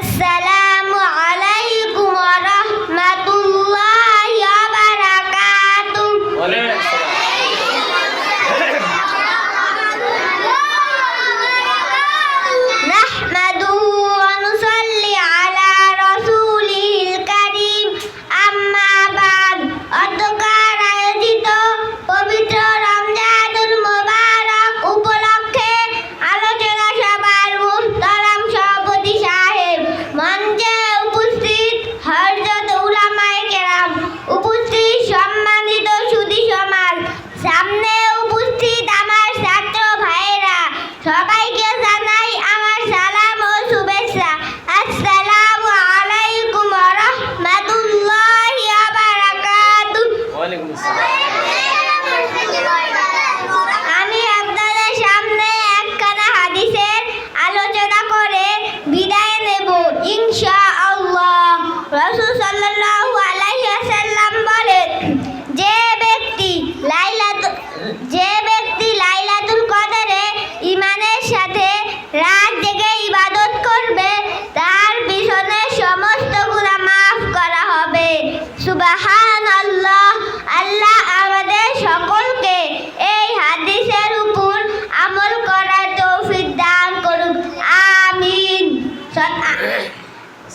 Hasta রসুল সাল্লাল্লাহু আলাইহি ওয়াসাল্লাম বলেন, যে ব্যক্তি লাইলাত যে ব্যক্তি লাইলাতুল কদরে ইমানের সাথে রাত